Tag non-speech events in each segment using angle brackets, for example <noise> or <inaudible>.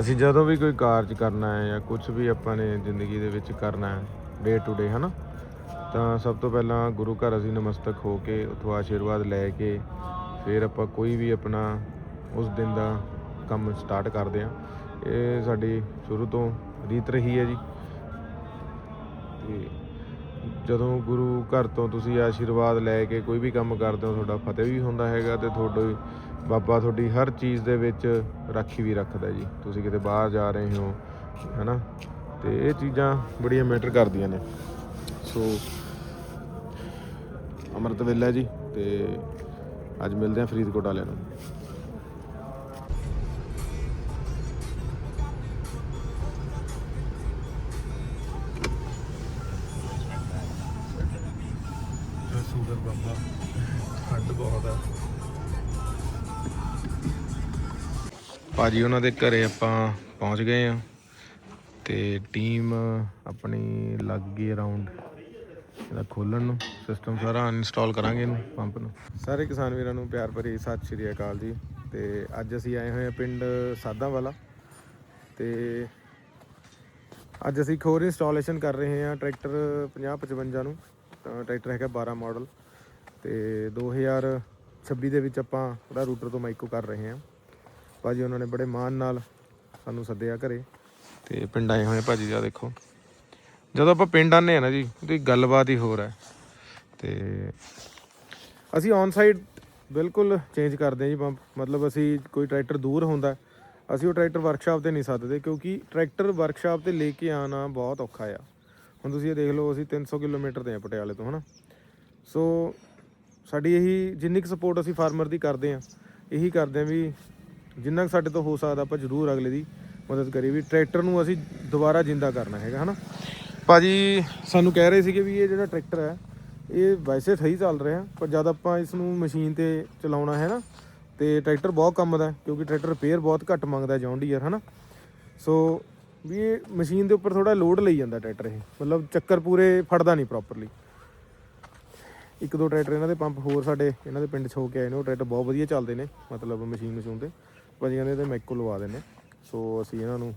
ਅਸੀਂ ਜਦੋਂ ਵੀ ਕੋਈ ਕਾਰਜ ਕਰਨਾ ਹੈ ਜਾਂ ਕੁਝ ਵੀ ਆਪਾਂ ਨੇ ਜ਼ਿੰਦਗੀ ਦੇ ਵਿੱਚ ਕਰਨਾ ਹੈ ਡੇ ਟੂ ਡੇ ਹਨਾ? ਤਾਂ ਸਭ ਤੋਂ ਪਹਿਲਾਂ ਗੁਰੂ ਘਰ ਅਸੀਂ ਨਮਸਤਕ ਹੋ ਕੇ, ਉਥੋਂ ਆਸ਼ੀਰਵਾਦ ਲੈ ਕੇ, ਫਿਰ ਆਪਾਂ ਕੋਈ ਵੀ ਆਪਣਾ ਉਸ ਦਿਨ ਦਾ ਕੰਮ ਸਟਾਰਟ ਕਰਦੇ ਹਾਂ। ਇਹ ਸਾਡੀ ਸ਼ੁਰੂ ਤੋਂ ਰੀਤ ਰਹੀ ਹੈ ਜੀ। ਤੇ ਜਦੋਂ ਗੁਰੂ ਘਰ ਤੋਂ ਤੁਸੀਂ ਆਸ਼ੀਰਵਾਦ ਲੈ ਕੇ ਕੋਈ ਵੀ ਕੰਮ ਕਰਦੇ ਹੋ, ਤੁਹਾਡਾ ਫਤਿਹ ਵੀ ਹੁੰਦਾ ਹੈਗਾ ਤੇ ਤੁਹਾਡੇ ਬਾਬਾ ਤੁਹਾਡੀ ਹਰ ਚੀਜ਼ ਦੇ ਵਿੱਚ ਰਾਖੀ ਵੀ ਰੱਖਦਾ ਜੀ। ਤੁਸੀਂ ਕਿਤੇ ਬਾਹਰ ਜਾ ਰਹੇ ਹੋ, ਹੈਨਾ? ਤੇ ਇਹ ਚੀਜ਼ਾਂ ਬੜੀਆਂ ਮੈਟਰ ਕਰਦੀਆਂ ਨੇ। ਸੋ, ਅੰਮ੍ਰਿਤ ਵੇਲਾ ਜੀ, ਤੇ ਅੱਜ ਮਿਲਦੇ ਆ ਫਰੀਦਕੋਟ ਵਾਲਿਆਂ ਨੂੰ। ਭਾਜੀ, ਉਹਨਾਂ ਦੇ ਘਰੇ ਆਪਾਂ ਪਹੁੰਚ ਗਏ ਆ ਤੇ ਟੀਮ ਆਪਣੀ ਲੱਗ ਗਈ ਅਰਾਊਂਡ ਇਹਦਾ ਖੋਲਣ ਨੂੰ ਸਿਸਟਮ ਸਾਰਾ ਅਨਇੰਸਟਾਲ ਕਰਾਂਗੇ ਇਹਨੂੰ ਪੰਪ ਨੂੰ। ਸਾਰੇ ਕਿਸਾਨ ਵੀਰਾਂ ਨੂੰ ਪਿਆਰ ਭਰੀ ਸਤਿ ਸ਼੍ਰੀ ਅਕਾਲ ਜੀ। ਤੇ ਅੱਜ ਅਸੀਂ ਆਏ ਹੋਏ ਆ ਪਿੰਡ ਸਾਦਾ ਵਾਲਾ ਤੇ ਅੱਜ ਅਸੀਂ ਖੋਰ ਇੰਸਟਾਲੇਸ਼ਨ ਕਰ ਰਹੇ ਹਾਂ ਟਰੈਕਟਰ 5055 ਨੂੰ ਟਰੈਕਟਰ ਹੈਗਾ 12 ਮਾਡਲ ਤੇ 2026 ਦੇ ਵਿੱਚ ਆਪਾਂ ਉਹਦਾ ਰੂਟਰ ਤੋਂ ਮਾਈਕੋ ਕਰ ਰਹੇ ਹਾਂ। ਭਾਜੀ ਉਹਨਾਂ ਨੇ ਬੜੇ ਮਾਣ ਨਾਲ ਸਾਨੂੰ ਸੱਦਿਆ ਘਰੇ। ਤੇ ਪਿੰਡ ਆਏ ਹੋਏ ਆ ਭਾਜੀ ਆ ਦੇਖੋ। ਜਦੋਂ ਆਪਾਂ ਪਿੰਡ ਆਨੇ ਆ ਨਾ ਜੀ ਉਹਦੀ ਗੱਲਬਾਤ ਹੀ ਹੋਰ ਹੈ। ਤੇ ਅਸੀਂ ਔਨ ਸਾਈਡ ਬਿਲਕੁਲ ਚੇਂਜ ਕਰਦੇ ਹਾਂ ਜੀ ਪੰਪ ਮਤਲਬ ਅਸੀਂ ਕੋਈ ਟਰੈਕਟਰ ਦੂਰ ਹੁੰਦਾ ਅਸੀਂ ਉਹ ਟਰੈਕਟਰ ਵਰਕਸ਼ਾਪ ਤੇ ਨਹੀਂ ਸੱਦਦੇ ਕਿਉਂਕਿ ਟਰੈਕਟਰ ਵਰਕਸ਼ਾਪ ਤੇ ਲੈ ਕੇ ਆਣਾ ਬਹੁਤ ਔਖਾ ਆ। ਹੁਣ ਤੁਸੀਂ ਇਹ ਦੇਖ ਲਓ ਅਸੀਂ 300 ਕਿਲੋਮੀਟਰ ਤੇ ਆ ਪਟਿਆਲੇ ਤੋਂ ਹਨਾ। ਸੋ ਸਾਡੀ ਇਹੀ ਜਿੰਨੀ ਕੁ ਸਪੋਰਟ ਅਸੀਂ ਫਾਰਮਰ ਦੀ ਕਰਦੇ ਆ ਇਹੀ ਕਰਦੇ ਆ ਵੀ ਜਿੰਨਾ ਕੁ ਸਾਡੇ ਤੋਂ ਹੋ ਸਕਦਾ ਆਪਾਂ ਜ਼ਰੂਰ ਅਗਲੇ ਦੀ ਮਦਦ ਕਰੀਏ ਵੀ ਟਰੈਕਟਰ ਨੂੰ ਅਸੀਂ ਦੁਬਾਰਾ ਜਿੰਦਾ ਕਰਨਾ ਹੈਗਾ, ਹਨਾ? ਭਾਜੀ, ਸਾਨੂੰ ਕਹਿ ਰਹੇ ਸੀਗੇ ਵੀ ਇਹ ਜਿਹੜਾ ਟਰੈਕਟਰ ਹੈ, ਇਹ ਵੈਸੇ ਸਹੀ ਚੱਲ ਰਿਹਾ, ਪਰ ਜਦ ਆਪਾਂ ਇਸ ਨੂੰ ਮਸ਼ੀਨ ਤੇ ਚਲਾਉਣਾ ਹੈ ਨਾ, ਤੇ ਟਰੈਕਟਰ ਬਹੁਤ ਕੰਮ ਦਾ ਕਿਉਂਕਿ ਟਰੈਕਟਰ ਰਿਪੇਅਰ ਬਹੁਤ ਘੱਟ ਮੰਗਦਾ ਜੌਨ ਡੀਅਰ, ਹਨਾ? ਸੋ, ਵੀ ਇਹ ਮਸ਼ੀਨ ਦੇ ਉੱਪਰ ਥੋੜਾ ਲੋਡ ਲਈ ਜਾਂਦਾ ਟਰੈਕਟਰ ਇਹ, ਮਤਲਬ ਚੱਕਰ ਪੂਰੇ ਫੜਦਾ ਨਹੀਂ ਪ੍ਰੋਪਰਲੀ ਇੱਕ ਦੋ ਟਰੈਕਟਰ ਇਹਨਾਂ ਦੇ ਪੰਪ ਹੋਰ ਸਾਡੇ, ਇਹਨਾਂ ਦੇ ਪਿੰਡ 'ਚ ਹੋ ਕੇ ਆਏ ਨੇ, ਉਹ ਟਰੈਕਟਰ ਬਹੁਤ ਵਧੀਆ ਚੱਲਦੇ ਨੇ, ਮਤਲਬ ਮਸ਼ੀਨ ਮਸ਼ੂਨ ਤੇ। ਭਾਜੀ ਕਹਿੰਦੇ ਤੇ ਮੈਕੋ ਲਵਾ ਦਿੰਨੇ ਸੋ ਅਸੀਂ ਇਹਨਾਂ ਨੂੰ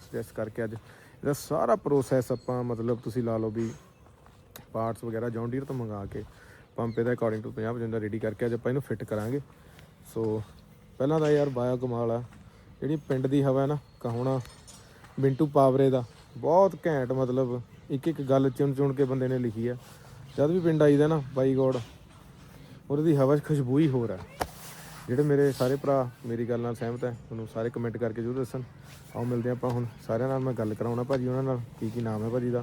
ਸੁਜੈਸਟ ਕਰਕੇ ਅੱਜ ਇਹਦਾ ਸਾਰਾ ਪ੍ਰੋਸੈਸ ਆਪਾਂ ਮਤਲਬ ਤੁਸੀਂ ਲਾ ਲਓ ਵੀ ਪਾਰਟਸ ਵਗੈਰਾ ਜੌਨ ਡੀਅਰ ਤੋਂ ਮੰਗਾ ਕੇ ਪੰਪੇ ਦਾ ਅਕੋਰਡਿੰਗ ਟੂ 50% ਦਾ ਰੈਡੀ ਕਰਕੇ ਅੱਜ ਆਪਾਂ ਇਹਨੂੰ ਫਿੱਟ ਕਰਾਂਗੇ। ਸੋ ਪਹਿਲਾਂ ਤਾਂ ਯਾਰ ਬਾਇਆ ਕਮਾਲ ਆ। ਜਿਹੜੀ ਪਿੰਡ ਦੀ ਹਵਾ ਹੈ ਨਾ ਕਹੋਣਾ ਮਿੰਟੂ ਪਾਵਰੇ ਦਾ, ਬਹੁਤ ਘੈਂਟ ਮਤਲਬ ਇੱਕ ਇੱਕ ਗੱਲ ਚੁਣ ਚੁਣ ਕੇ ਬੰਦੇ ਨੇ ਲਿਖੀ ਆ। ਜਦ ਵੀ ਪਿੰਡ ਆਈਦਾ ਨਾ, ਬਾਈ ਗੋਡ, ਉਹਦੀ ਹਵਾ 'ਚ ਖੁਸ਼ਬੂ ਹੀ ਹੋਰ ਆ। ਜਿਹੜੇ ਮੇਰੇ ਸਾਰੇ ਭਰਾ ਮੇਰੀ ਗੱਲ ਨਾਲ ਸਹਿਮਤ ਹੈ ਤੁਹਾਨੂੰ ਸਾਰੇ ਕਮੈਂਟ ਕਰਕੇ ਜ਼ਰੂਰ ਦੱਸਣ। ਆਓ ਮਿਲਦੇ ਹਾਂ ਆਪਾਂ ਹੁਣ। ਸਾਰਿਆਂ ਨਾਲ ਮੈਂ ਗੱਲ ਕਰਾਉਣਾ ਭਾਜੀ ਉਹਨਾਂ ਨਾਲ ਕੀ ਕੀ ਨਾਮ ਹੈ ਭਾਜੀ ਦਾ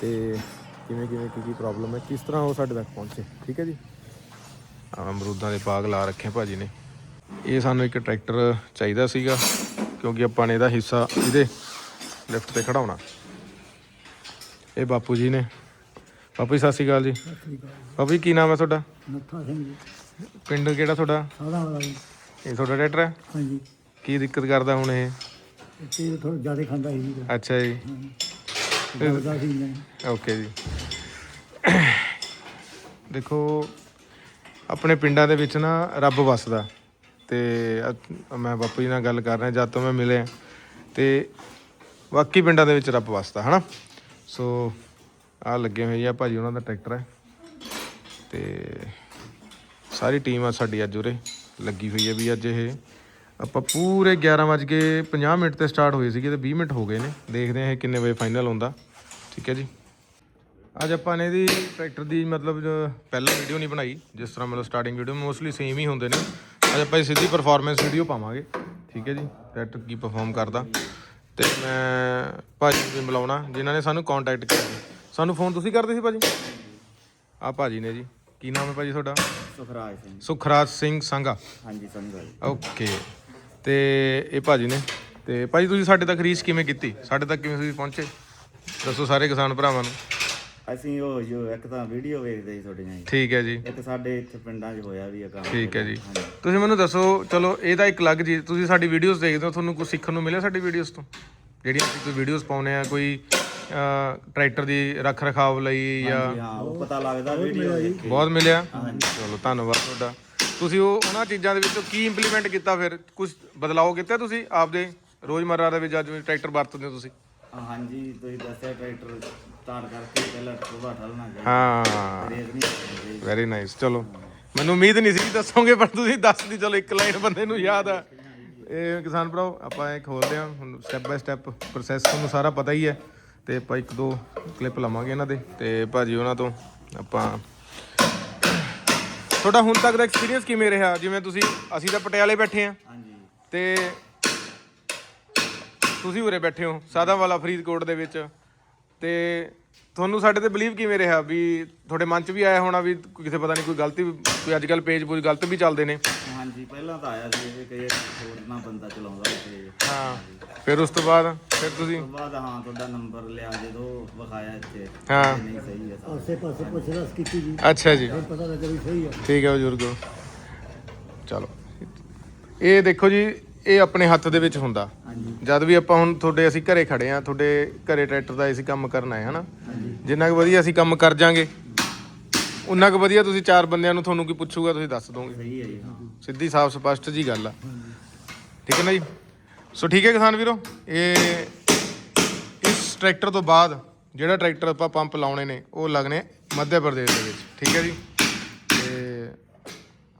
ਤੇ ਕਿਵੇਂ ਕਿਵੇਂ ਕੀ ਕੀ ਪ੍ਰੋਬਲਮ ਹੈ ਕਿਸ ਤਰ੍ਹਾਂ ਉਹ ਸਾਡੇ ਤੱਕ ਪਹੁੰਚੇ। ਠੀਕ ਹੈ ਜੀ? ਆ ਅਮਰੂਦਾਂ ਦੇ ਬਾਗ ਲਾ ਰੱਖੇ ਭਾਜੀ ਨੇ। ਇਹ ਸਾਨੂੰ ਇੱਕ ਟਰੈਕਟਰ ਚਾਹੀਦਾ ਸੀਗਾ ਕਿਉਂਕਿ ਆਪਾਂ ਨੇ ਇਹਦਾ ਹਿੱਸਾ ਇਹਦੇ ਲਿਫਟ ਤੇ ਖੜਾਉਣਾ ਇਹ ਬਾਪੂ ਜੀ ਨੇ। ਬਾਪੂ ਜੀ। ਸਤਿ ਸ਼੍ਰੀ ਅਕਾਲ ਜੀ। ਬਾਪੂ ਜੀ ਕੀ ਨਾਮ ਹੈ ਤੁਹਾਡਾ? ਨੱਥਾ ਸਿੰਘ ਜੀ। ਪਿੰਡ ਕਿਹੜਾ ਤੁਹਾਡਾ? ਸਾਦਾ ਵਾਲਾ ਜੀ। ਇਹ ਤੁਹਾਡਾ ਟਰੈਕਟਰ ਹੈ? ਹਾਂਜੀ। ਕੀ ਦਿੱਕਤ ਕਰਦਾ ਹੁਣ ਇਹ? ਤੇ ਥੋੜਾ ਜ਼ਿਆਦਾ ਖਾਂਦਾ ਸੀ ਜੀ ਅੱਛਾ ਜੀ। ਦਰਦਾ ਸੀ ਨਹੀਂ ਓਕੇ ਜੀ। ਦੇਖੋ ਆਪਣੇ ਪਿੰਡਾਂ ਦੇ ਵਿੱਚ ਨਾ ਰੱਬ ਵਸਦਾ। ਤੇ ਅ- ਮੈਂ ਬਾਪੂ ਜੀ ਨਾਲ ਗੱਲ ਕਰ ਰਿਹਾ ਜਦ ਤੋਂ ਮੈਂ ਮਿਲਿਆ। ਤੇ ਬਾਕੀ ਪਿੰਡਾਂ ਦੇ ਵਿੱਚ ਰੱਬ ਵਸਦਾ ਹਨਾ? ਸੋ ਆ ਲੱਗੇ ਹੋਏ ਆ ਭਾਜੀ ਉਹਨਾਂ ਦਾ ਟਰੈਕਟਰ ਹੈ। ਤੇ ਸਾਰੀ ਟੀਮ ਆ ਸਾਡੀ ਅੱਜ ਉਰੇ, ਲੱਗੀ ਹੋਈ ਹੈ ਵੀ ਅੱਜ ਇਹ, ਆਪਾਂ ਪੂਰੇ 11:50 ਮਿੰਟ ਤੇ ਸਟਾਰਟ ਹੋਏ ਸੀਗੇ ਤੇ 20 ਮਿੰਟ ਹੋ ਗਏ ਨੇ। ਦੇਖਦੇ ਹਾਂ ਇਹ ਕਿੰਨੇ ਵਜੇ ਫਾਈਨਲ ਹੁੰਦਾ। ਠੀਕ ਹੈ ਜੀ? ਅੱਜ ਆਪਾਂ ਨੇ ਇਹਦੀ ਟਰੈਕਟਰ ਦੀ ਮਤਲਬ, ਪਹਿਲਾਂ ਵੀਡੀਓ ਨਹੀਂ ਬਣਾਈ, ਜਿਸ ਤਰ੍ਹਾਂ ਮਤਲਬ ਸਟਾਰਟਿੰਗ ਵੀਡੀਓ ਮੋਸਟਲੀ ਸੇਮ ਹੀ ਹੁੰਦੇ ਨੇ। ਅੱਜ ਆਪਾਂ ਇਹ ਸਿੱਧੀ ਪਰਫਾਰਮੈਂਸ ਵੀਡੀਓ ਪਾਵਾਂਗੇ। ਠੀਕ ਹੈ ਜੀ? ਟਰੈਕਟਰ ਕੀ ਪਰਫਾਰਮ ਕਰਦਾ। ਤੇ ਮੈਂ ਭਾਜੀ ਨੂੰ ਮਿਲਾਉਣਾ, ਜਿਨ੍ਹਾਂ ਨੇ ਸਾਨੂੰ ਕੰਟੈਕਟ ਕੀਤਾ ਸਾਨੂੰ ਫੋਨ ਤੁਸੀਂ ਕਰਦੇ ਸੀ ਭਾਜੀ? ਆ ਭਾਜੀ ਨੇ ਜੀ। ਕੀ ਨਾਮ ਹੈ ਭਾਜੀ ਤੁਹਾਡਾ? ਸੁਖਰਾਜ ਸਿੰਘ। ਸੁਖਰਾਜ ਸਿੰਘ ਸੰਘਾ। ਹਾਂਜੀ ਸੰਗਲ ਓਕੇ। ਤੇ ਇਹ ਭਾਜੀ ਨੇ। ਤੇ ਭਾਜੀ ਤੁਸੀਂ ਸਾਡੇ ਤੱਕ ਰੀਚ ਕਿਵੇਂ ਕੀਤੀ? ਸਾਡੇ ਤੱਕ ਕਿਵੇਂ ਤੁਸੀਂ ਪਹੁੰਚੇ? ਦੱਸੋ ਸਾਰੇ ਕਿਸਾਨ ਭਰਾਵਾਂ ਨੂੰ। ਅਸੀਂ ਉਹ ਜੋ ਇੱਕ ਤਾਂ ਵੀਡੀਓ ਵੇਖਦੇ ਸੀ ਤੁਹਾਡੀਆਂ ਜੀ। ਠੀਕ ਹੈ ਜੀ। ਇੱਕ ਸਾਡੇ ਇੱਥੇ ਪਿੰਡਾਂ 'ਚ ਹੋਇਆ ਵੀ ਆ ਕੰਮ। ਠੀਕ ਹੈ ਜੀ। ਤੁਸੀਂ ਮੈਨੂੰ ਦੱਸੋ ਚਲੋ ਇਹ ਤਾਂ ਇੱਕ ਅਲੱਗ ਜੀ ਤੁਸੀਂ ਸਾਡੀ ਵੀਡੀਓਜ਼ ਦੇਖਦੇ ਹੋ ਤੁਹਾਨੂੰ ਕੁਝ ਸਿੱਖਣ ਨੂੰ ਮਿਲਿਆ ਸਾਡੀ ਵੀਡੀਓਜ਼ ਤੋਂ? ਜਿਹੜੀਆਂ ਅਸੀਂ ਕੋਈ ਵੀਡੀਓਜ਼ ਪਾਉਨੇ ਆ ਕੋਈ ਟਰੈਕਟਰ ਦੀ ਰੱਖ ਰਖਾਵ ਲਈ ਜਾਂ ਹਾਂਜੀ, ਹਾਂ ਉਹ ਪਤਾ ਲੱਗਦਾ ਵੀਡੀਓ ਦੇਖ ਕੇ ਬਹੁਤ ਮਿਲਿਆ। ਚਲੋ ਧੰਨਵਾਦ ਤੁਹਾਡਾ। ਤੁਸੀਂ ਉਹ ਉਹਨਾਂ ਚੀਜ਼ਾਂ ਦੇ ਵਿੱਚੋਂ ਕੀ ਇੰਪਲੀਮੈਂਟ ਕੀਤਾ ਫਿਰ? ਕੁਝ ਬਦਲਾਅ ਕੀਤਾ ਤੁਸੀਂ ਆਪਦੇ ਰੋਜ਼ਮਰਰਾ ਦੇ ਵਿੱਚ ਅੱਜ ਟਰੈਕਟਰ ਵਰਤਦੇ ਹੋ ਤੁਸੀਂ? ਹਾਂਜੀ ਤੁਸੀਂ ਦੱਸਿਆ ਟਰੈਕਟਰ ਸਟਾਰਟ ਕਰਕੇ ਪਹਿਲਾਂ ਟੋਬਾ ਠਲਣਾ ਚਾਹੀਦਾ। ਹਾਂ। ਨਹੀਂ ਵੈਰੀ ਨਾਈਸ ਚਲੋ। ਮੈਨੂੰ ਉਮੀਦ ਨਹੀਂ ਸੀ ਦੱਸੋਗੇ ਪਰ ਤੁਸੀਂ ਦੱਸਦੀ ਚਲੋ ਇੱਕ ਲਾਈਨ ਬੰਦੇ ਨੂੰ ਯਾਦ ਆ। ਇਹ ਕਿਸਾਨ ਭਰਾਓ ਆਪਾਂ ਇਹ ਖੋਲਦੇ ਹਾਂ। ਹੁਣ ਸਟੈਪ ਬਾਈ ਸਟੈਪ ਪ੍ਰੋਸੈਸ ਤੁਹਾਨੂੰ ਸਾਰਾ ਪਤਾ ਹੀ ਹੈ। ਤੇ ਆਪਾਂ ਇੱਕ ਦੋ ਕਲਿੱਪ ਲਵਾਂਗੇ ਇਹਨਾਂ ਦੇ ਤੇ ਭਾਜੀ ਉਹਨਾਂ ਤੋਂ ਆਪਾਂ ਤੁਹਾਡਾ ਹੁਣ ਤੱਕ ਦਾ ਐਕਸਪੀਰੀਅੰਸ ਕਿਵੇਂ ਰਿਹਾ? ਜਿਵੇਂ ਤੁਸੀਂ ਅਸੀਂ ਤਾਂ ਪਟਿਆਲੇ ਬੈਠੇ ਆ ਹਾਂਜੀ। ਤੇ ਤੁਸੀਂ ਉਰੇ ਬੈਠੇ ਹੋ ਸਾਦਾ ਵਾਲਾ ਫਰੀਦਕੋਟ ਦੇ ਵਿੱਚ। ਤੇ ਤੁਹਾਨੂੰ ਸਾਡੇ ਤੇ ਬਲੀਵ ਕਿਵੇਂ ਰਿਹਾ ਵੀ ਤੁਹਾਡੇ ਮਨ 'ਚ ਵੀ ਆਇਆ ਹੋਣਾ ਵੀ ਕਿਸੇ ਪਤਾ ਨਹੀਂ ਕੋਈ ਗਲਤੀ ਕੋਈ ਅੱਜ ਕੱਲ ਪੇਜ ਪੂਜ ਗਲਤ ਵੀ ਚੱਲਦੇ ਨੇ? ਹਾਂਜੀ ਪਹਿਲਾਂ ਤਾਂ ਆਇਆ ਸੀ ਇਹ ਕਈ ਹੋਰ ਨਾ ਬੰਦਾ ਚਲਾਉਂਦਾ ਤੇ ਉਸ ਹਾਂ ਫਿਰ ਉਸ ਤੋਂ ਬਾਅਦ ਫਿਰ ਤੁਸੀਂ? ਤੋਂ ਬਾਅਦ ਹਾਂ ਤੁਹਾਡਾ ਨੰਬਰ ਲਿਆ ਜਦੋਂ ਵਿਖਾਇਆ ਇੱਥੇ। ਹਾਂ। ਨਹੀਂ ਸਹੀ ਹੈ ਸਾਰਾ। ਆਸੇ ਪਾਸੇ ਪੁੱਛ ਰਸ ਕੀਤੀ ਜੀ। ਅੱਛਾ ਜੀ। ਫਿਰ ਪਤਾ ਲੱਗਾ ਵੀ ਸਹੀ ਹੈ। ਠੀਕ ਹੈ ਬਜ਼ੁਰਗੋ। ਚਲੋ। ਇਹ ਦੇਖੋ ਜੀ ਇਹ ਆਪਣੇ ਹੱਥ ਦੇ ਵਿੱਚ ਹੁੰਦਾ। ਜਦ ਵੀ ਆਪਾਂ ਹੁਣ ਤੁਹਾਡੇ ਅਸੀਂ ਘਰੇ ਖੜੇ ਆ ਤੁਹਾਡੇ ਘਰੇ ਟਰੈਕਟਰ ਦਾ ਅਸੀਂ ਕੰਮ ਕਰਨ ਆਏ ਹਨਾ। ਜਿੰਨਾ ਕੁ ਵਧੀਆ ਅਸੀਂ ਕੰਮ ਕਰ ਜਾਾਂਗੇ ਉਨਾ ਕੁ ਵਧੀਆ ਤੁਸੀਂ ਚਾਰ ਬੰਦਿਆਂ ਨੂੰ ਤੁਹਾਨੂੰ ਕੀ ਪੁੱਛੂਗਾ ਤੁਸੀਂ ਦੱਸ ਦੋਗੇ। ਸਹੀ ਹੈ ਜੀ ਹਾਂ। ਸਿੱਧੀ ਸਾਫ਼ ਸਪਸ਼ਟ ਜੀ ਗੱਲ ਆ। ਠੀਕ ਹੈ ਨਾ ਜੀ? ਸੋ ਠੀਕ ਹੈ ਕਿਸਾਨ ਵੀਰੋ ਇਹ ਇਸ ਟਰੈਕਟਰ ਤੋਂ ਬਾਅਦ ਜਿਹੜਾ ਟਰੈਕਟਰ ਆਪਾਂ ਪੰਪ ਲਾਉਣੇ ਨੇ ਉਹ ਲੱਗਣੇ ਮੱਧ ਪ੍ਰਦੇਸ਼ ਦੇ ਵਿੱਚ। ਠੀਕ ਹੈ ਜੀ?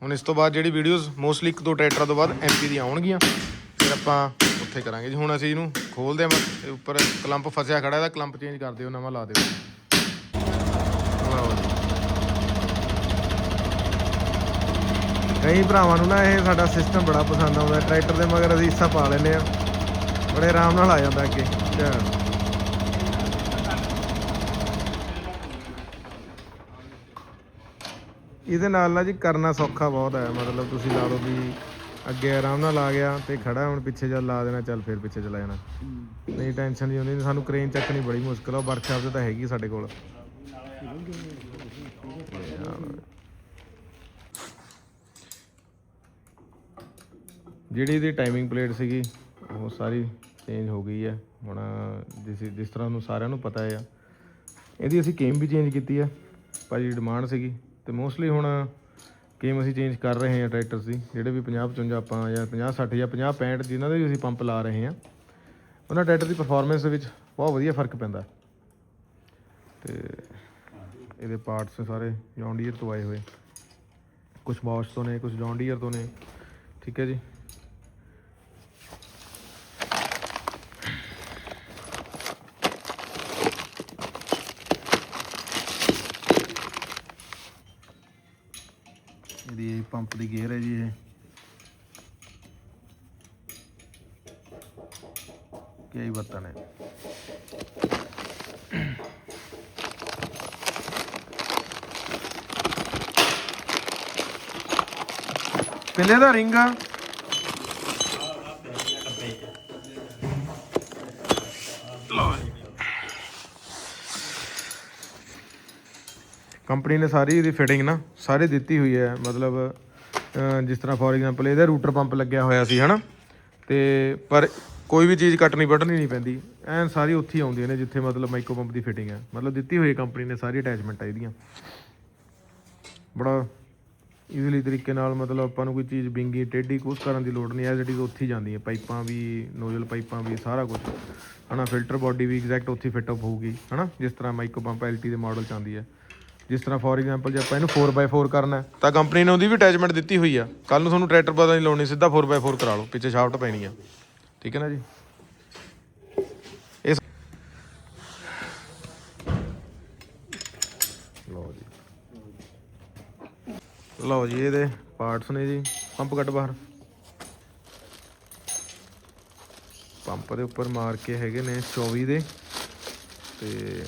ਹੁਣ ਇਸ ਤੋਂ ਬਾਅਦ ਜਿਹੜੀ ਵੀਡੀਓਜ਼ ਮੋਸਟਲੀ ਇੱਕ ਦੋ ਟਰੈਕਟਰਾਂ ਤੋਂ ਬਾਅਦ ਐਮਪੀ ਦੀਆਂ ਆਉਣਗੀਆਂ, ਫਿਰ ਆਪਾਂ ਉੱਥੇ ਕਰਾਂਗੇ। ਜੀ ਹੁਣ ਅਸੀਂ ਇਹਨੂੰ ਖੋਲਦੇ ਹਾਂ ਇਹ ਉੱਪਰ ਕਲੰਪ ਫਸਿਆ ਖੜਾ ਇਹਦਾ ਕਲੰਪ ਚੇਂਜ ਕਰ ਦਿਓ, ਨਵਾਂ ਲਾ ਦਿਓ। ਕਈ ਭਰਾਵਾਂ ਨੂੰ ਨਾ ਇਹ ਸਾਡਾ ਸਿਸਟਮ ਬੜਾ ਪਸੰਦ ਆਉਂਦਾ ਟਰੈਕਟਰ ਦੇ ਮਗਰ ਅਸੀਂ ਹਿੱਸਾ ਪਾ ਲੈਂਦੇ ਆ ਬੜੇ ਆਰਾਮ ਨਾਲ ਆ ਜਾਂਦਾ ਅੱਗੇ। ਅੱਛਾ। ਇਹਦੇ ਨਾਲ ਨਾ ਜੀ ਕਰਨਾ ਸੌਖਾ ਬਹੁਤ ਹੈ ਮਤਲਬ ਤੁਸੀਂ ਲਾ ਲਓ ਵੀ ਅੱਗੇ ਆਰਾਮ ਨਾਲ ਆ ਗਿਆ ਤੇ ਖੜਾ ਹੁਣ ਪਿੱਛੇ ਜਦ ਲਾ ਦੇਣਾ ਚੱਲ ਫਿਰ ਪਿੱਛੇ ਚਲਾ ਜਾਣਾ। ਨਹੀਂ ਟੈਨਸ਼ਨ ਨਹੀਂ ਹੁੰਦੀ ਸਾਨੂੰ ਕ੍ਰੇਨ ਚੱਕਣੀ ਬੜੀ ਮੁਸ਼ਕਲ ਆ ਵਰਕਸ਼ਾਪ ਤੇ ਤਾਂ ਹੈਗੀ ਸਾਡੇ ਕੋਲ। ਜਿਹੜੀ ਇਹਦੀ ਟਾਈਮਿੰਗ ਪਲੇਟ ਸੀਗੀ ਉਹ ਸਾਰੀ ਚੇਂਜ ਹੋ ਗਈ ਹੈ ਹੁਣ ਜਿਸ ਜਿਸ ਤਰ੍ਹਾਂ ਨੂੰ ਸਾਰਿਆਂ ਨੂੰ ਪਤਾ ਹੈ ਇਹਦੀ ਅਸੀਂ ਕੇਮ ਵੀ ਚੇਂਜ ਕੀਤੀ ਹੈ ਭਾਜੀ ਡਿਮਾਂਡ ਸੀਗੀ। ਤੇ ਮੋਸਟਲੀ ਹੁਣ ਗੇਮ ਅਸੀਂ ਚੇਂਜ ਕਰ ਰਹੇ ਹਾਂ ਟਰੈਕਟਰਸ ਦੀ, ਜਿਹੜੇ ਵੀ 50 55 ਆਪਾਂ ਜਾਂ 50 60 ਜਾਂ 50 65 ਜਿਨ੍ਹਾਂ ਦੇ ਵੀ ਅਸੀਂ ਪੰਪ ਲਾ ਰਹੇ ਹਾਂ, ਉਹਨਾਂ ਟਰੈਕਟਰ ਦੀ ਪਰਫਾਰਮੈਂਸ ਦੇ ਵਿੱਚ ਬਹੁਤ ਵਧੀਆ ਫ਼ਰਕ ਪੈਂਦਾ। ਤੇ ਇਹਦੇ ਪਾਰਟਸ ਸਾਰੇ ਜੌਨ ਤੋਂ ਆਏ ਹੋਏ। ਕੁਝ ਬੌਸ਼ ਤੋਂ ਨੇ ਕੁਝ ਜੌਂਡੀਅਰ ਤੋਂ ਨੇ, ਠੀਕ ਹੈ ਜੀ? ਪੰਪ ਦੀ ਗੇਅਰ ਹੈ ਜੀ ਇਹ। ਕਈ ਬਰਤਨ ਹੈ। ਪਿੰਦੇ ਦਾ ਰਿੰਗ ਕੰਪਨੀ ਨੇ ਸਾਰੀ ਇਹਦੀ ਫਿਟਿੰਗ ਨਾ ਸਾਰੇ ਦਿੱਤੀ ਹੋਈ ਹੈ, ਮਤਲਬ ਜਿਸ ਤਰ੍ਹਾਂ ਫੋਰ ਐਗਜ਼ਾਮਪਲ ਇਹਦਾ ਰੂਟਰ ਪੰਪ ਲੱਗਿਆ ਹੋਇਆ ਸੀ, ਹਨਾ? ਤੇ ਪਰ ਕੋਈ ਵੀ ਚੀਜ਼ ਕੱਟਣੀ ਵੱਢਣੀ ਨਹੀਂ ਪੈਂਦੀ। ਐਨ ਸਾਰੀ ਉੱਥੇ ਹੀ ਆਉਂਦੀਆਂ ਨੇ ਜਿੱਥੇ ਮਤਲਬ ਮਾਈਕਰੋ ਪੰਪ ਦੀ ਫਿਟਿੰਗ ਹੈ। ਮਤਲਬ ਦਿੱਤੀ ਹੋਈ ਹੈ ਕੰਪਨੀ ਨੇ ਸਾਰੀ ਅਟੈਚਮੈਂਟ ਆ ਇਹਦੀਆਂ। ਬੜਾ ਈਜ਼ੀਲੀ ਤਰੀਕੇ ਨਾਲ ਮਤਲਬ ਆਪਾਂ ਨੂੰ ਕੋਈ ਚੀਜ਼ ਬਿੰਗੀ, ਟੇਢੀ ਕੁਛ ਕਰਨ ਦੀ ਲੋੜ ਨਹੀਂ ਐਜ਼ ਇਟ ਇਜ਼ ਉੱਥੇ ਹੀ ਜਾਂਦੀ ਹੈ। ਪਾਈਪਾਂ ਵੀ ਨੋਜ਼ਲ ਪਾਈਪਾਂ ਵੀ, ਸਾਰਾ ਕੁਝ ਹਨਾ ਫਿਲਟਰ ਬਾਡੀ ਵੀ ਐਗਜ਼ੈਕਟ ਉੱਥੇ ਫਿੱਟ ਅਪ ਹੋਊਗੀ, ਹਨਾ? ਜਿਸ ਤਰ੍ਹਾਂ ਮਾਈਕਰੋ ਪੰਪ ਐਲਟੀ ਦੇ ਮਾਡਲ ਚ ਆਉਂਦੀ ਹੈ। ਜਿਸ ਤਰ੍ਹਾਂ ਫੋਰ ਐਗਜ਼ਾਮਪਲ ਜੇ ਆਪਾਂ ਇਹਨੂੰ 4x4 ਕਰਨਾ ਤਾਂ ਕੰਪਨੀ ਨੇ ਉਹਦੀ ਵੀ ਅਟੈਚਮੈਂਟ ਦਿੱਤੀ ਹੋਈ ਆ। ਕੱਲ ਨੂੰ ਤੁਹਾਨੂੰ ਟਰੈਕਟਰ ਪਤਾ ਨਹੀਂ ਲਾਉਣੀ, ਸਿੱਧਾ 4x4 ਕਰਾ ਲਓ, ਪਿੱਛੇ ਸ਼ਾਫਟ ਪੈਣੀ ਆ। ਠੀਕ ਹੈ ਨਾ ਜੀ? ਇਸ ਲਓ ਜੀ। ਲਓ ਜੀ, ਇਹਦੇ ਪਾਰਟਸ ਨੇ ਜੀ ਪੰਪ ਕੱਟ ਬਾਹਰ। ਪੰਪ ਦੇ ਉੱਪਰ ਮਾਰ ਕੇ ਹੈਗੇ ਨੇ 24 ਦੇ। ਤੇ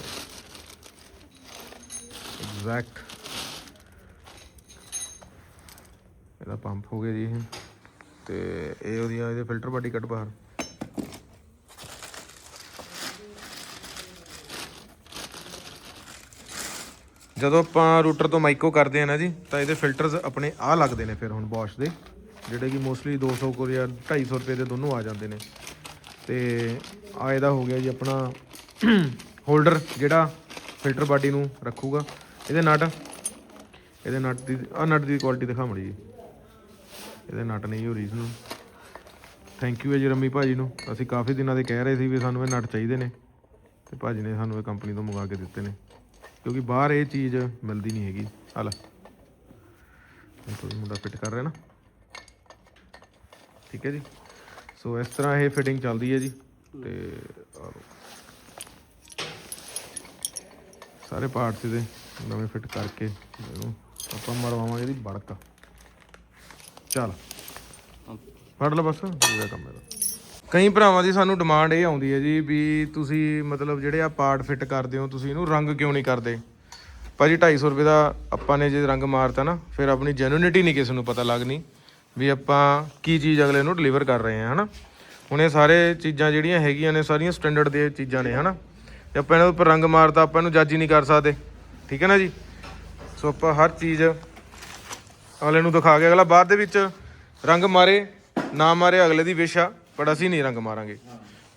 ਐਗਜ਼ੈਕਟ ਇਹਦਾ ਪੰਪ ਹੋ ਗਿਆ ਜੀ ਇਹ। ਤੇ ਇਹ ਉਹਦੀਆਂ, ਇਹਦੇ ਫਿਲਟਰ ਬਾਡੀ ਕੱਢ ਬਾਹਰ। ਜਦੋਂ ਆਪਾਂ ਰੂਟਰ ਤੋਂ ਮਾਈਕੋ ਕਰਦੇ ਆ ਨਾ ਜੀ, ਤਾਂ ਇਹਦੇ ਫਿਲਟਰਸ ਆਪਣੇ ਆ ਲੱਗਦੇ ਨੇ ਫਿਰ ਹੁਣ ਬੋਸ਼ ਦੇ, ਜਿਹੜੇ ਕਿ ਮੋਸਟਲੀ 200 ਕੋ ਜਾਂ 250 ਰੁਪਏ ਦੇ ਦੋਨੋਂ ਆ ਜਾਂਦੇ ਨੇ। ਤੇ ਆ ਇਹਦਾ ਹੋ ਗਿਆ ਜੀ ਆਪਣਾ <clears throat> ਹੋਲਡਰ ਜਿਹੜਾ ਫਿਲਟਰ ਬਾਡੀ ਨੂੰ ਰੱਖੂਗਾ। ਇਹਦੇ ਨਟ। ਇਹਦੇ ਨਟ ਦੀ ਆ ਨਟ ਦੀ ਕੁਆਲਿਟੀ ਦਿਖਾ ਮੜੀ ਜੀ ਇਹਦੇ ਨਟ ਨਹੀਂ ਓਰੀਜਨਲ ਥੈਂਕ ਯੂ ਹੈ ਜੀ ਰੰਮੀ ਭਾਜੀ ਨੂੰ। ਅਸੀਂ ਕਾਫੀ ਦਿਨਾਂ ਦੇ ਕਹਿ ਰਹੇ ਸੀ ਵੀ ਸਾਨੂੰ ਇਹ ਨਟ ਚਾਹੀਦੇ ਨੇ। ਤੇ ਭਾਜੀ ਨੇ ਸਾਨੂੰ ਇਹ ਕੰਪਨੀ ਤੋਂ ਮੰਗਾ ਕੇ ਦਿੱਤੇ ਨੇ। ਕਿਉਂਕਿ ਬਾਹਰ ਇਹ ਚੀਜ਼ ਮਿਲਦੀ ਨਹੀਂ ਹੈਗੀ। ਹਲ ਮੁੰਡਾ ਫਿੱਟ ਕਰ ਰਿਹਾ ਨਾ। ਠੀਕ ਹੈ ਜੀ। ਸੋ ਇਸ ਤਰ੍ਹਾਂ ਇਹ ਫਿਟਿੰਗ ਚੱਲਦੀ ਹੈ ਜੀ। ਤੇ ਸਾਰੇ ਪਾਰਟਸ ਇਹਦੇ। ਨਵੇਂ ਫਿੱਟ ਕਰਕੇ ਇਹਨੂੰ ਆਪਾਂ ਮਰਵਾਵਾਂਗੇ ਇਹਦੀ ਬੜਕ। ਚੱਲ। ਫੜ ਲਓ ਬਸ, ਹੋ ਕੰਮ ਇਹਦਾ। ਕਈ ਭਰਾਵਾਂ ਦੀ ਸਾਨੂੰ ਡਿਮਾਂਡ ਇਹ ਆਉਂਦੀ ਹੈ ਜੀ ਵੀ ਤੁਸੀਂ ਮਤਲਬ ਜਿਹੜੇ ਆ ਪਾਰਟ ਫਿੱਟ ਕਰਦੇ ਹੋ, ਤੁਸੀਂ ਇਹਨੂੰ ਰੰਗ ਕਿਉਂ ਨਹੀਂ ਕਰਦੇ? ਭਾਜੀ 250 ਰੁਪਏ ਦਾ ਆਪਾਂ ਨੇ ਜੇ ਰੰਗ ਮਾਰਤਾ ਨਾ, ਫਿਰ ਆਪਣੀ ਜੈਨੂਇਨਿਟੀ ਨਹੀਂ ਕਿਸੇ ਨੂੰ ਪਤਾ ਲੱਗਣੀ ਵੀ ਆਪਾਂ ਕੀ ਚੀਜ਼ ਅਗਲੇ ਨੂੰ ਡਿਲੀਵਰ ਕਰ ਰਹੇ ਹਾਂ, ਹਨਾ? ਹੁਣ ਇਹ ਸਾਰੇ ਚੀਜ਼ਾਂ ਜਿਹੜੀਆਂ ਹੈਗੀਆਂ ਨੇ, ਸਾਰੀਆਂ ਸਟੈਂਡਰਡ ਦੀਆਂ ਚੀਜ਼ਾਂ ਨੇ, ਹਨਾ? ਤੇ ਆਪਾਂ ਇਹਨਾਂ ਉੱਪਰ ਰੰਗ ਮਾਰਤਾ, ਆਪਾਂ ਇਹਨੂੰ ਜੱਜ ਹੀ ਨਹੀਂ ਕਰ ਸਕਦੇ। ਠੀਕ ਹੈ ਨਾ ਜੀ? ਸੋ ਆਪਾਂ ਹਰ ਚੀਜ਼ ਅਗਲੇ ਨੂੰ ਦਿਖਾ ਕੇ ਅਗਲਾ ਬਾਅਦ ਦੇ ਵਿੱਚ ਰੰਗ ਮਾਰੇ, ਨਾ ਮਾਰੇ, ਅਗਲੇ ਦੀ ਵਿਸ਼ ਆ ਪਰ ਅਸੀਂ ਨਹੀਂ ਰੰਗ ਮਾਰਾਂਗੇ।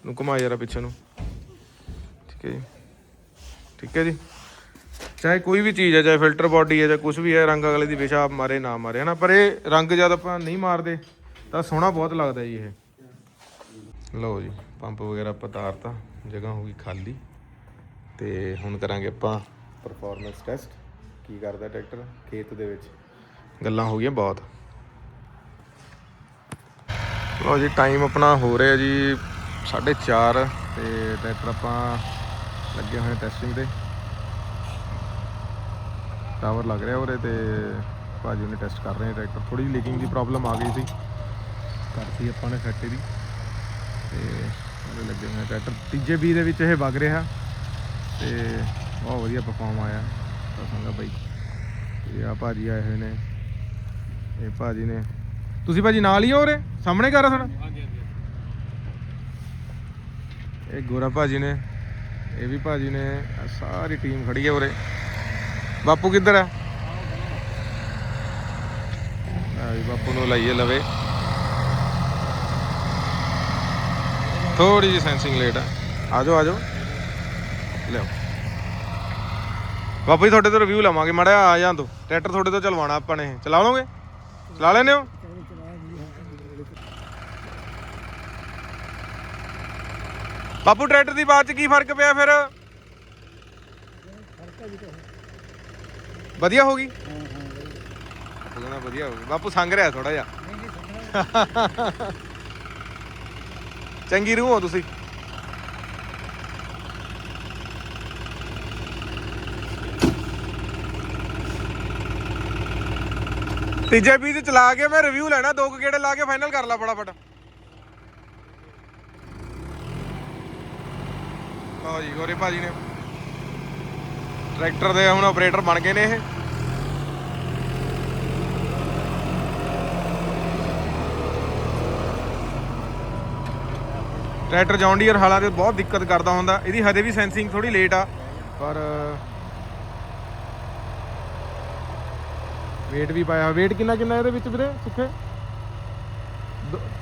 ਨੂੰ ਘੁਮਾ ਜਰਾ ਪਿੱਛੇ ਨੂੰ। ਠੀਕ ਹੈ ਜੀ? ਠੀਕ ਹੈ ਜੀ? ਚਾਹੇ ਕੋਈ ਵੀ ਚੀਜ਼ ਹੈ ਚਾਹੇ ਫਿਲਟਰ ਬਾਡੀ ਹੈ ਜਾਂ ਕੁਝ ਵੀ ਹੈ ਰੰਗ ਅਗਲੇ ਦੀ ਵਿਸ਼ਾ ਮਾਰੇ, ਨਾ ਮਾਰੇ, ਹਨਾ? ਪਰ ਇਹ ਰੰਗ ਜਦ ਆਪਾਂ ਨਹੀਂ ਮਾਰਦੇ, ਤਾਂ ਸੋਹਣਾ ਬਹੁਤ ਲੱਗਦਾ ਜੀ ਇਹ। ਲਓ ਜੀ ਪੰਪ ਵਗੈਰਾ ਆਪਾਂ ਤਾਰਤਾ, ਜਗ੍ਹਾ ਹੋ ਗਈ ਖਾਲੀ, ਤੇ ਹੁਣ ਕਰਾਂਗੇ ਆਪਾਂ ਪਰਫਾਰਮੈਂਸ ਟੈਸਟ ਕੀ ਕਰਦਾ ਟਰੈਕਟਰ ਖੇਤ ਦੇ ਵਿੱਚ? ਗੱਲਾਂ ਹੋ ਗਈਆਂ ਬਹੁਤ। ਲਓ ਜੀ ਟਾਈਮ ਆਪਣਾ ਹੋ ਰਿਹਾ ਜੀ 4:30 ਤੇ ਟਰੈਕਟਰ ਆਪਾਂ ਲੱਗੇ ਹੋਏ ਟੈਸਟਿੰਗ ਤੇ। ਟਾਵਰ ਲੱਗ ਰਿਹਾ ਉਰੇ ਤੇ ਭਾਜੀ ਨੇ ਟੈਸਟ ਕਰ ਰਹੇ ਨੇ ਟਰੈਕਟਰ। ਥੋੜੀ ਜਿਹੀ ਲੀਕਿੰਗ ਦੀ ਪ੍ਰੋਬਲਮ ਆ ਗਈ ਸੀ। ਕਰਤੀ ਆਪਾਂ ਨੇ ਫੈਕਟਰੀ ਦੀ ਤੇ ਉਹਦੇ ਲੱਗੇ ਹੋਏ ਟਰੈਕਟਰ। ਤੀਜੇ ਬੀ ਦੇ ਵਿੱਚ ਇਹ ਵਗ ਰਿਹਾ। ਤੇ ਬਹੁਤ ਵਧੀਆ ਪਰਫਾਰਮ ਆਇਆ ਸੰਗਾ ਬਾਈ ਤੇ ਆ ਭਾਜੀ ਆਏ ਹੋਏ ਨੇ। ਇਹ ਭਾਜੀ ਨੇ। ਤੁਸੀਂ ਭਾਜੀ ਨਾਲ ਹੀ ਹੋ ਉਰੇ? ਸਾਹਮਣੇ ਘਰ ਆ ਸਾਡਾ ਇਹ ਗੋਰਾ ਭਾਜੀ ਨੇ ਇਹ ਵੀ ਭਾਜੀ ਨੇ ਸਾਰੀ ਟੀਮ ਖੜੀ ਹੈ ਉਰੇ। ਬਾਪੂ ਕਿੱਧਰ ਹੈ ਆ ਵੀ ਬਾਪੂ ਨੂੰ ਲਾਈਏ ਲਵੇ। ਥੋੜੀ ਜਿਹੀ ਸੈਂਸਿੰਗ ਲੇਟ ਆ। ਆਜੋ ਆਜੋ ਲਿਓ ਬਾਪੂ ਜੀ, ਤੁਹਾਡੇ ਤੋਂ ਰਿਵਿਊ ਲਵਾਂਗੇ। ਮਾੜਾ ਜਿਹਾ ਆ ਜਾਂ ਤੋਂ ਟਰੈਕਟਰ ਤੁਹਾਡੇ ਤੋਂ ਚਲਵਾਣਾ ਆਪਾਂ ਨੇ। ਚਲਾ ਲਓਗੇ? ਚਲਾ ਲੈਨੇ ਹੋ? ਬਾਪੂ, ਟਰੈਕਟਰ ਦੀ ਬਾਤ ਚ ਕੀ ਫ਼ਰਕ ਪਿਆ ਫਿਰ? ਵਧੀਆ ਹੋ ਗਈ? ਬਾਪੂ ਕਹਿੰਦਾ ਵਧੀਆ ਹੋ ਗਈ। ਬਾਪੂ, ਸੰਗ ਰਿਹਾ ਥੋੜਾ ਜਿਹਾ। ਚੰਗੀ ਰੂਹ ਹੋ ਤੁਸੀਂ। ਤੀਜੇ ਵੀ ਚ ਚਲਾ ਕੇ ਮੈਂ ਰਿਵਿਊ ਲੈਣਾ, ਦੋ ਕੁ ਗੇੜੇ ਲਾ ਕੇ ਫਾਈਨਲ ਕਰ ਲਾ ਫਟਾਫਟ। ਲਓ ਜੀ, ਗੋਰੇ ਭਾਜੀ ਨੇ ਟਰੈਕਟਰ ਦੇ ਹੁਣ ਆਪਰੇਟਰ ਬਣ ਗਏ ਨੇ ਇਹ। ਟਰੈਕਟਰ ਜੌਨ ਡੀਅਰ ਹਾਲਾਂ ਤੇ ਬਹੁਤ ਦਿੱਕਤ ਕਰਦਾ ਹੁੰਦਾ, ਇਹਦੀ ਹਜੇ ਵੀ ਸੈਂਸਿੰਗ ਥੋੜੀ ਲੇਟ ਆ, ਪਰ weight ਵੀ ਪਾਇਆ weight ਕਿੰਨਾ ਕਿੰਨਾ ਇਹਦੇ ਵਿੱਚ ਵੀਰੇ ਸੁੱਖੇ?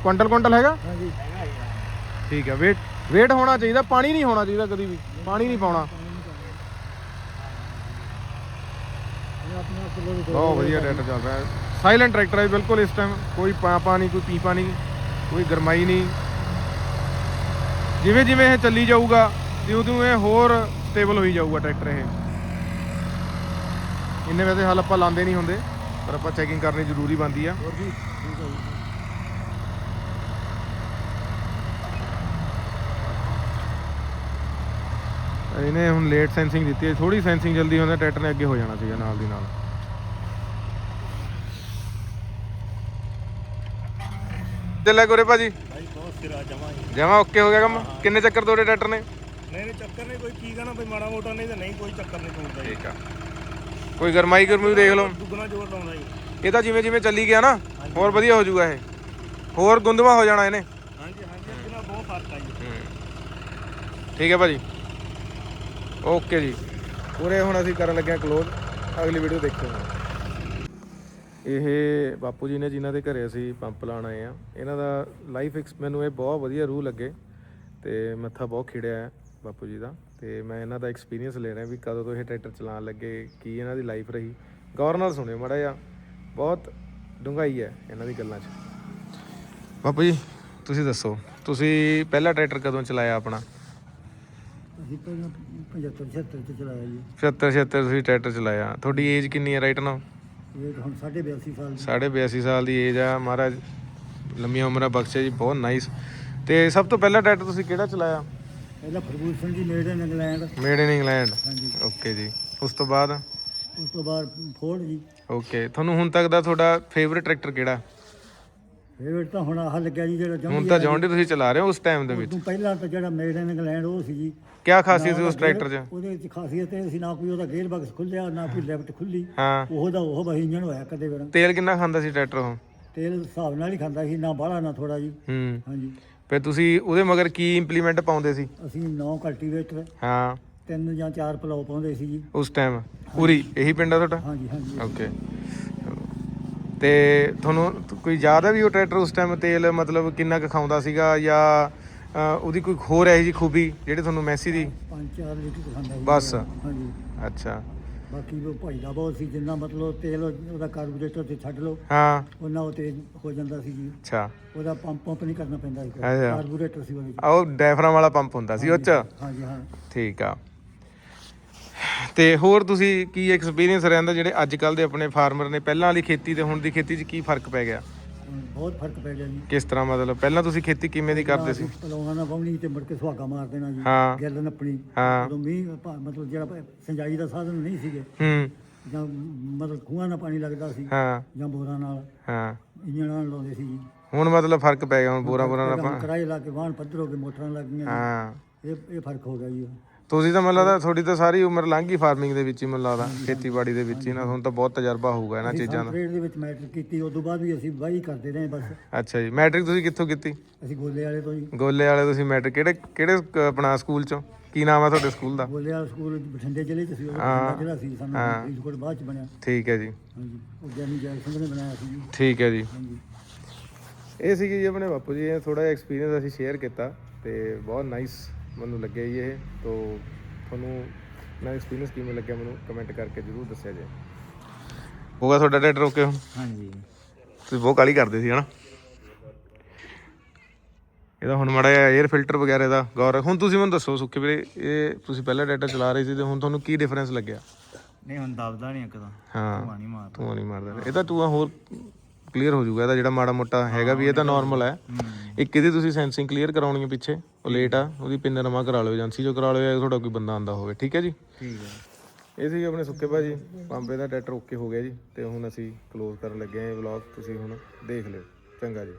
ਕੁਇੰਟਲ ਕੁਇੰਟਲ ਹੈਗਾ? ਹਾਂਜੀ। ਠੀਕ ਹੈ weight weight ਹੋਣਾ ਚਾਹੀਦਾ ਪਾਣੀ ਨਹੀਂ ਹੋਣਾ ਚਾਹੀਦਾ ਕਦੀ ਵੀ। ਪਾਣੀ ਨਹੀਂ ਪਾਉਣਾ। ਬਹੁਤ ਵਧੀਆ ਟਰੈਕਟਰ ਚੱਲ ਰਿਹਾ। ਸਾਇਲੈਂਟ ਟਰੈਕਟਰ ਹੈ ਬਿਲਕੁਲ ਇਸ ਟਾਈਮ ਕੋਈ ਪਾਪਾ ਨਹੀਂ ਕੋਈ ਪੀਪਾ ਨਹੀਂ ਕੋਈ ਗਰਮਾਈ ਨਹੀਂ। ਜਿਵੇਂ ਜਿਵੇਂ ਇਹ ਚੱਲੀ ਜਾਊਗਾ ਤਿਉਂ ਤਿਉਂ ਇਹ ਹੋਰ ਸਟੇਬਲ ਹੋਈ ਜਾਊਗਾ ਟਰੈਕਟਰ ਇਹ। ਇੰਨੇ ਵੈਸੇ ਹਾਲ ਆਪਾਂ ਲਾਉਂਦੇ ਨਹੀਂ ਹੁੰਦੇ। ਪਰ ਆਪਾਂ ਚੈਕਿੰਗ ਕਰਨੀ ਜ਼ਰੂਰੀ ਬਣਦੀ ਆ। ਹੋਰ ਜੀ? ਠੀਕ ਹੈ ਜੀ ਇਹਨੇ ਹੁਣ ਲੇਟ ਸੈਂਸਿੰਗ ਦਿੱਤੀ ਹੈ। ਥੋੜੀ ਸੈਂਸਿੰਗ ਜਲਦੀ ਹੁੰਦਾ ਟਰੈਕਟਰ ਨੇ ਅੱਗੇ ਹੋ ਜਾਣਾ ਸੀਗਾ ਨਾਲ ਦੀ ਨਾਲ। ਲੈ ਗੋਰੇ ਭਾਜੀ। ਭਾਈ ਬਹੁਤ ਸਿਰਾ ਜਮਾ ਓਕੇ ਹੋ ਗਿਆ ਕੰਮ? ਕਿੰਨੇ ਚੱਕਰ ਤੋੜੇ ਟਰੈਕਟਰ ਨੇ? ਨਹੀਂ ਨਹੀਂ ਚੱਕਰ ਨਹੀਂ। ਕੋਈ ਕੀ ਕਹਣਾ ਬਈ ਮਾੜਾ ਮੋਟਾ ਨਹੀਂ ਤਾਂ ਨਹੀਂ ਕੋਈ ਚੱਕਰ ਨਹੀਂ ਕੋਈ ਠੀਕ ਆ। ਕੋਈ ਗਰਮਾਈ ਗਰਮੀ ਦੇਖ ਲਓ। ਦੁੱਗਣਾ ਜ਼ੋਰ ਲਾਉਂਦਾ ਜੀ। ਇਹ ਤਾਂ ਜਿਵੇਂ ਜਿਵੇਂ ਚੱਲੀ ਗਿਆ ਨਾ ਹੋਰ ਵਧੀਆ ਹੋ ਜਾਊਗਾ ਇਹ। ਹੋਰ ਗੁੰਦਵਾ ਹੋ ਜਾਣਾ ਇਹਨੇ। ਹਾਂਜੀ ਹਾਂਜੀ ਅੱਗੇ ਨਾਲ ਬਹੁਤ ਫ਼ਰਕ ਆ ਜੀ। ਠੀਕ ਹੈ ਭਾਜੀ। ਓਕੇ ਜੀ। ਪੂਰੇ ਹੁਣ ਅਸੀਂ ਕਰਨ ਲੱਗੇ ਹਾਂ ਕਲੋਜ਼ ਅਗਲੀ ਵੀਡੀਓ ਦੇਖਿਓ ਇਹ ਬਾਪੂ ਜੀ ਨੇ ਜਿਨ੍ਹਾਂ ਦੇ ਘਰੇ ਅਸੀਂ ਪੰਪ ਲਾਣ ਆਏ ਆ ਇਹਨਾਂ ਦਾ ਲਾਈਫ ਐਕਸ ਮੈਨੂੰ ਇਹ ਬਹੁਤ ਵਧੀਆ ਰੂਹ ਲੱਗੇ ਤੇ ਮੱਥਾ ਬਹੁਤ ਖਿੜਿਆ ਹੈ ਬਾਪੂ ਜੀ ਦਾ। ਤੇ ਮੈਂ ਇਹਨਾਂ ਦਾ ਐਕਸਪੀਰੀਅੰਸ ਲੈ ਰਿਹਾ ਵੀ ਕਦੋਂ ਤੋਂ ਇਹ ਟਰੈਕਟਰ ਚਲਾਉਣ ਲੱਗੇ ਕੀ ਇਹਨਾਂ ਦੀ ਲਾਈਫ ਰਹੀ। ਗੌਰ ਨਾਲ ਸੁਣਿਓ ਮਾੜਾ ਜਿਹਾ ਬਹੁਤ ਡੂੰਘਾਈ ਹੈ ਇਹਨਾਂ ਦੀ ਗੱਲਾਂ 'ਚ। ਬਾਪੂ ਜੀ ਤੁਸੀਂ ਦੱਸੋ ਤੁਸੀਂ ਪਹਿਲਾ ਟਰੈਕਟਰ ਕਦੋਂ ਚਲਾਇਆ ਆਪਣਾ? ਅਸੀਂ ਪਹਿਲਾਂ 75 76 ਤੇ ਚਲਾਇਆ ਜੀ। 76 76 ਤੁਸੀਂ ਟਰੈਕਟਰ ਚਲਾਇਆ। ਤੁਹਾਡੀ ਏਜ ਕਿੰਨੀ ਹੈ ਰਾਈਟ ਨਾਓ ਇਹ ਹੁਣ 82 ਸਾਲ ਦੀ। ਸਾਢੇ 82 ਸਾਲ ਦੀ ਏਜ ਆ। ਮਹਾਰਾਜ ਲੰਮੀਆਂ ਉਮਰਾਂ ਬਖਸ਼ੇ ਜੀ ਬਹੁਤ ਨਾਈਸ ਤੇ ਸਭ ਤੋਂ ਪਹਿਲਾ ਟਰੈਕਟਰ ਤੁਸੀਂ ਕਿਹੜਾ ਚਲਾਇਆ? ਪਹਿਲਾਂ Ferguson ji made in England. Made in England ਹਾਂਜੀ। ਓਕੇ ਜੀ। ਉਸ ਤੋਂ ਬਾਅਦ? ਉਸ ਤੋਂ ਬਾਅਦ ਫੋਰਡ ਜੀ। ਓਕੇ ਤੁਹਾਨੂੰ ਹੁਣ ਤੱਕ ਦਾ ਤੁਹਾਡਾ ਫੇਵਰਿਟ ਟਰੈਕਟਰ ਕਿਹੜਾ? ਫੇਵਰਟ ਤਾਂ ਹੁਣ ਆਹ ਲੱਗਿਆ ਜੀ ਜਿਹੜਾ ਹੁਣ ਤਾਂ ਜੌਂਡੀ ਤੁਸੀਂ ਚਲਾ ਰਹੇ ਹੋ ਉਸ ਟਾਈਮ ਦੇ ਵਿੱਚ? ਪਹਿਲਾਂ ਤਾਂ ਜਿਹੜਾ ਮੇਡ ਇਨ ਇੰਗਲੈਂਡ ਉਹ ਸੀ ਜੀ। ਕੀ ਖਾਸੀਅਤ ਸੀ ਉਸ ਟਰੈਕਟਰ 'ਚ? ਉਹਦੇ ਵਿੱਚ ਖਾਸੀਅਤ ਇਹ ਸੀ ਨਾ ਕੋਈ ਉਹਦਾ ਗੇਅਰ ਬਾਕਸ ਖੁੱਲਿਆ ਨਾ ਕੋਈ ਲੈਫਟ ਖੁੱਲੀ। ਹਾਂ। ਉਹਦਾ ਉਹ ਬਸ ਇੰਜਣ ਹੋਇਆ ਕਦੇ ਵੀ ਤੇਲ ਕਿੰਨਾ ਖਾਂਦਾ ਸੀ ਟਰੈਕਟਰ ਉਹ? ਤੇਲ ਹਿਸਾਬ ਨਾਲ ਹੀ ਖਾਂਦਾ ਸੀ ਨਾ ਬਾਹਲਾ ਨਾ ਥੋੜਾ ਜੀ। ਹੂੰ। ਹਾਂਜੀ। ਫਿਰ ਤੁਸੀਂ ਉਹਦੇ ਮਗਰ ਕੀ ਇੰਪਲੀਮੈਂਟ ਪਾਉਂਦੇ ਸੀ? ਅਸੀਂ 9 ਕਲਟੀਵੇਟਰ ਹਾਂ। ਤਿੰਨ ਜਾਂ ਚਾਰ ਪਲਾਉ ਪਾਉਂਦੇ ਸੀ ਜੀ। ਉਸ ਟਾਈਮ ਪੂਰੀ? ਇਹੀ ਪਿੰਡ ਆ ਤੁਹਾਡਾ? ਹਾਂਜੀ ਹਾਂਜੀ। ਓਕੇ ਤੇ ਤੁਹਾਨੂੰ ਕੋਈ ਯਾਦ ਹੈ ਵੀ ਉਹ ਟਰੈਕਟਰ ਉਸ ਟਾਈਮ ਤੇਲ ਮਤਲਬ ਕਿੰਨਾ ਕੁ ਖਾਉਂਦਾ ਸੀਗਾ ਜਾਂ ਉਹਦੀ ਕੋਈ ਹੋਰ ਹੈ ਜੀ ਖੂਬੀ ਜਿਹੜੀ ਤੁਹਾਨੂੰ ਮੈਸੀ ਦੀ? 5-4 ਲੀਟਰ ਖਾਂਦਾ ਸੀ। ਬਸ। ਹਾਂਜੀ। ਅੱਛਾ। ਬਾਕੀ ਉਹ ਭਾਈਦਾ ਬਹੁਤ ਸੀ ਜਿੰਨਾ ਮਤਲਬ ਤੇਲ ਉਹਦਾ ਕਾਰਬੋਰੇਟਰ ਤੇ ਛੱਡ ਲਓ। ਹਾਂ। ਉਹਨਾਂ ਉਹ ਤੇਜ਼ ਹੋ ਜਾਂਦਾ ਸੀ ਜੀ। ਅੱਛਾ। ਉਹਦਾ ਪੰਪ ਪੰਪ ਨਹੀਂ ਕਰਨਾ ਪੈਂਦਾ ਸੀ। ਅੱਛਾ। ਕਾਰਬੋਰੇਟਰ ਸੀ ਉਹਦੇ 'ਚ। ਆਹ ਉਹ ਡਾਇਫਰਾਮ ਵਾਲਾ ਪੰਪ ਹੁੰਦਾ ਸੀ ਉਹ ਚ? ਹਾਂਜੀ ਹਾਂ। ਠੀਕ ਆ। ਤੇ ਹੋਰ ਤੁਸੀਂ ਕੀ ਐਕਸਪੀਰੀਅੰਸ ਰਹਿੰਦਾ ਜਿਹੜੇ ਅੱਜ ਕੱਲ ਦੇ ਆਪਣੇ ਫਾਰਮਰ ਨੇ? ਪਹਿਲਾਂ ਵਾਲੀ ਖੇਤੀ ਤੇ ਹੁਣ ਦੀ ਖੇਤੀ 'ਚ ਕੀ ਫ਼ਰਕ ਪੈ ਗਿਆ? ਬਹੁਤ ਫ਼ਰਕ ਪੈ ਗਿਆ ਜੀ। ਕਿਸ ਤਰ੍ਹਾਂ ਮਤਲਬ ਪਹਿਲਾਂ ਤੁਸੀਂ ਖੇਤੀ ਕਿਵੇਂ ਦੀ ਕਰਦੇ ਸੀ? ਪਲਾਉਣਾ ਨਾ ਪਾਉਣੀ ਤੇ ਮੁੜ ਕੇ ਸੁਹਾਗਾ ਮਾਰ ਦੇਣਾ ਜੀ ਹਾਂ। ਗਿੱਲ ਨੱਪਣੀ। ਹਾਂ। ਉਦੋਂ ਮੀਂਹ ਭਾ- ਮਤਲਬ ਜਿਹੜਾ ਸਿੰਜਾਈ ਦਾ ਸਾਧਨ ਨਹੀਂ ਸੀਗੇ। ਹੂੰ। ਜਾਂ ਮਤਲਬ ਖੂਹਾਂ ਨਾਲ ਪਾਣੀ ਲੱਗਦਾ ਸੀ ਹਾਂ। ਜਾਂ ਬੋਰਾਂ ਨਾਲ। ਹਾਂ। ਇੰਜਣ ਨਾਲ ਲਾਉਂਦੇ ਸੀ ਜੀ। ਹੁਣ ਮਤਲਬ ਫ਼ਰਕ ਪੈ ਗਿਆ ਹੁਣ ਬੋਰਾ ਬੋਰਾ ਨਾਲ ਪਾ- ਕਿਰਾਏ ਲਾ ਕੇ ਵਾਹਣ ਪੱਧਰ ਹੋ ਕੇ ਮੋਟਰਾਂ ਲੱਗ ਗਈਆਂ ਹਾਂ। ਇਹ ਇਹ ਫ਼ਰਕ ਹੋ ਗਿਆ ਜੀ ਤੁਸੀਂ ਤਾਂ ਮੈਨੂੰ ਲੱਗਦਾ ਤੁਹਾਡੀ ਤਾਂ ਸਾਰੀ ਉਮਰ ਲੰਘ ਗਈ ਫਾਰਮਿੰਗ ਦੇ ਵਿੱਚ ਹੀ ਮੈਨੂੰ ਲੱਗਦਾ ਖੇਤੀਬਾੜੀ ਦੇ ਵਿੱਚ ਹੀ ਨਾ ਹੁਣ ਤਾਂ ਬਹੁਤ ਤਜਰਬਾ ਹੋਊਗਾ ਇਹਨਾਂ ਚੀਜ਼ਾਂ ਦਾ। ਟ੍ਰੇਡ ਦੇ ਵਿੱਚ ਮੈਟ੍ਰਿਕ ਕੀਤੀ ਉਸ ਤੋਂ ਬਾਅਦ ਵੀ ਅਸੀਂ ਵਾਹੀ ਕਰਦੇ ਰਹੇ ਬਸ। ਅੱਛਾ ਜੀ ਮੈਟ੍ਰਿਕ ਤੁਸੀਂ ਕਿੱਥੋਂ ਕੀਤੀ? ਅਸੀਂ ਗੋਲੇ ਵਾਲੇ ਤੋਂ ਜੀ। ਗੋਲੇ ਵਾਲੇ ਤੁਸੀਂ ਮੈਟ੍ਰਿਕ ਕਿਹੜੇ ਕਿਹੜੇ ਕ- ਆਪਣਾ ਸਕੂਲ ਚੋਂ? ਕੀ ਨਾਮ ਹੈ ਤੁਹਾਡੇ ਸਕੂਲ ਦਾ? ਗੋਲੇ ਵਾਲਾ ਸਕੂਲ ਬਠਿੰਡੇ ਜ਼ਿਲ੍ਹੇ ਚ ਸੀ ਉਹ ਜ਼ਿਲ੍ਹਾ ਸੀ ਸਾਨੂੰ। ਫਰੀਦਕੋਟ ਬਾਅਦ ਚ ਬਣਿਆ। ਠੀਕ ਹੈ ਜੀ। ਹਾਂਜੀ ਉਹ ਗਿਆਨੀ ਜੈਲ ਸਿੰਘ ਨੇ ਬਣਾਇਆ ਸੀ ਜੀ। ਠੀਕ ਹੈ ਜੀ। ਹਾਂਜੀ। ਇਹ ਸੀਗੀ ਜੀ ਆਪਣੇ ਬਾਪੂ ਜੀ ਇਹ ਥੋੜਾ ਜਿਹਾ ਐਕਸਪੀਰੀਅੰਸ ਅਸੀਂ ਸ਼ੇਅਰ ਕੀਤਾ ਤੇ ਬਹੁਤ ਨਾਈਸ ਮੈਨੂੰ ਲੱਗਿਆ ਜੀ ਇਹ ਤੋਂ ਤੁਹਾਨੂੰ ਨਾ ਐਕਸਪੀਰੀਅੰਸ ਕਿਵੇਂ ਲੱਗਿਆ ਮੈਨੂੰ ਕਮੈਂਟ ਕਰਕੇ ਜਰੂਰ ਦੱਸਿਆ ਜੇ। ਹੋਗਾ ਤੁਹਾਡਾ ਟਰੈਕਟਰ ਓਕੇ ਹੁਣ? ਹਾਂਜੀ। ਤੁਸੀਂ ਬਹੁਤ ਕਾਲੀ ਕਰਦੇ ਸੀ ਹਨਾ? ਇਹਦਾ ਹੁਣ ਮਾੜਾ ਜਿਹਾ 에ਅਰ ਫਿਲਟਰ ਵਗੈਰਾ ਦਾ ਗੌਰ ਹੁਣ ਤੁਸੀਂ ਮੈਨੂੰ ਦੱਸੋ ਸੁੱਕੇ ਵੀਰੇ ਇਹ ਤੁਸੀਂ ਪਹਿਲਾਂ ਡਾਟਾ ਚਲਾ ਰਹੇ ਸੀ ਤੇ ਹੁਣ ਤੁਹਾਨੂੰ ਕੀ ਡਿਫਰੈਂਸ ਲੱਗਿਆ? ਨਹੀਂ ਹੁਣ ਦਬਦਾ ਨਹੀਂ ਇੱਕਦਮ ਹਾਂ ਧੂਆ ਨਹੀਂ ਮਾਰਦਾ। ਧੂਆਂ ਨਹੀਂ ਮਾਰਦਾ। ਇਹ ਤਾਂ ਹੋਰ ਕਲੀਅਰ ਹੋ ਜਾਊਗਾ ਇਹਦਾ ਜਿਹੜਾ ਮਾੜਾ ਮੋਟਾ ਹੈਗਾ ਵੀ ਇਹ ਤਾਂ ਨਾਰਮਲ ਹੈ। ਇੱਕ ਇਹਦੀ ਤੁਸੀਂ ਸੈਂਸਿੰਗ ਕਲੀਅਰ ਕਰਾਉਣੀ ਹੈ ਪਿੱਛੇ ਉਹ ਲੇਟ ਆ ਉਹਦੀ ਪਿੰਨ ਨਵਾਂ ਕਰਾ ਲਓ ਏਜੰਸੀ ਚੋਂ ਕਰਾ ਲਓ ਜਾਂ ਤੁਹਾਡਾ ਕੋਈ ਬੰਦਾ ਆਂਦਾ ਹੋਵੇ ਠੀਕ ਹੈ ਜੀ? ਠੀਕ ਹੈ। ਇਹ ਸੀ ਆਪਣੇ ਸੁੱਕੇ ਭਾਜੀ ਪੰਪੇ ਦਾ ਟਰੈਕਟਰ ਓਕੇ ਹੋ ਗਿਆ ਜੀ ਤੇ ਹੁਣ ਅਸੀਂ ਕਲੋਜ਼ ਕਰਨ ਲੱਗੇ ਹਾਂ ਇਹ ਵਲੌਗ ਤੁਸੀਂ ਹੁਣ ਦੇਖ ਲਿਓ ਚੰਗਾ ਜੀ।